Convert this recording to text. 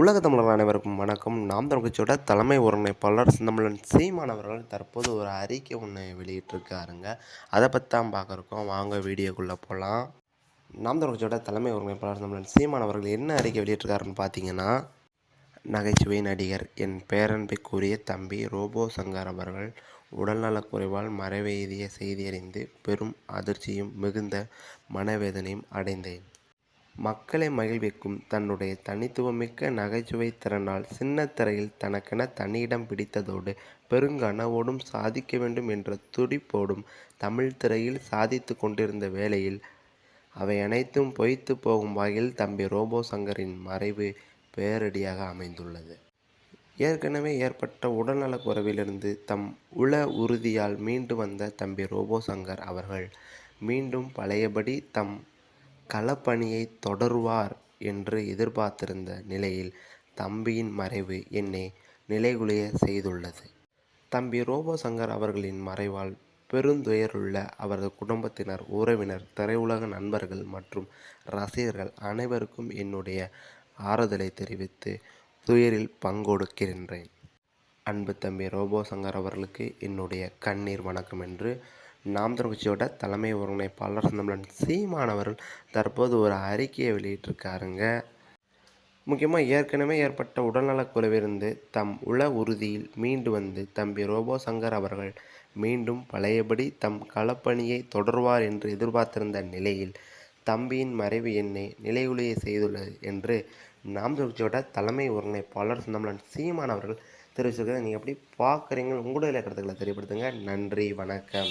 உலக தமிழர்கள் அனைவருக்கும் வணக்கம். நாம் தமிழ்ச்சியோட தலைமை ஒருங்கிணைப்பாளர் சிந்தமிழன் சீமான் அவர்கள் தற்போது ஒரு அறிக்கை ஒன்று வெளியிட்டிருக்காருங்க. அதை பற்றி தான் பார்க்குறோம் வாங்க வீடியோக்குள்ளே போகலாம் நாம் தமிழ்ச்சியோட தலைமை ஒருங்கிணைப்பாளர் சிந்தமிழன் சீமான் அவர்கள் என்ன அறிக்கை வெளியிட்டிருக்காருன்னு பார்த்தீங்கன்னா நகைச்சுவை நடிகர் என் பேரன்பைக்குரிய தம்பி ரோபோ சங்கர் அவர்கள் உடல்நலக்குறைவால் மறைவெய்திய செய்தியறிந்து பெரும் அதிர்ச்சியும் மிகுந்த மனவேதனையும் அடைந்தேன். மக்களை மகிழ்விக்கும் தன்னுடைய தனித்துவமிக்க நகைச்சுவை திறனால் சின்ன திரையில் தனக்கென தனியிடம் பிடித்ததோடு பெருங்கனவோடும் சாதிக்க வேண்டும் என்ற துடிப்போடும் தமிழ் திரையில் சாதித்து கொண்டிருந்த வேளையில் அவை அனைத்தும் பொய்த்து போகும் வகையில் தம்பி ரோபோ சங்கரின் மறைவு பேரடியாக அமைந்துள்ளது. ஏற்கனவே ஏற்பட்ட உடல்நலக் குறைவிலிருந்து தம் உள உறுதியால் மீண்டு வந்த தம்பி ரோபோ சங்கர் அவர்கள் மீண்டும் பழையபடி தம் களப்பணியை தொடருவார் என்று எதிர்பார்த்திருந்த நிலையில் தம்பியின் மறைவு என்னை நிலைகுலைய செய்துள்ளது. தம்பி ரோபோ சங்கர் அவர்களின் மறைவால் பெருந்துயருள்ள அவரது குடும்பத்தினர் உறவினர் திரையுலக நண்பர்கள் மற்றும் ரசிகர்கள் அனைவருக்கும் என்னுடைய ஆறுதலை தெரிவித்து துயரில் பங்கொடுக்கின்றேன் அன்பு தம்பி ரோபோ சங்கர் அவர்களுக்கு என்னுடைய கண்ணீர் வணக்கம் என்று நாம் கட்சியோட தலைமை ஒருங்கிணைப்பாளர் சிந்தமிழன் சீமானவர்கள் தற்போது ஒரு அறிக்கையை வெளியிட்டிருக்காருங்க. முக்கியமாக ஏற்கனவே ஏற்பட்ட உடல்நலக் குறைவிலிருந்து தம் உள உறுதியில் மீண்டு வந்து தம்பி ரோபோ சங்கர் அவர்கள் மீண்டும் பழையபடி தம் களப்பணியை தொடர்வார் என்று எதிர்பார்த்திருந்த நிலையில் தம்பியின் மறைவு என்னை நிலைகுலைய செய்துள்ளது என்று நாம் கட்சியோட தலைமை ஒருங்கிணைப்பாளர் சிந்தமிழன் சீமான் அவர்கள் தெரிவிச்சிருக்கிறத நீங்கள் எப்படி பார்க்குறீங்க உங்களுடைய கருத்துக்களை தெரியப்படுத்துங்க. நன்றி வணக்கம்.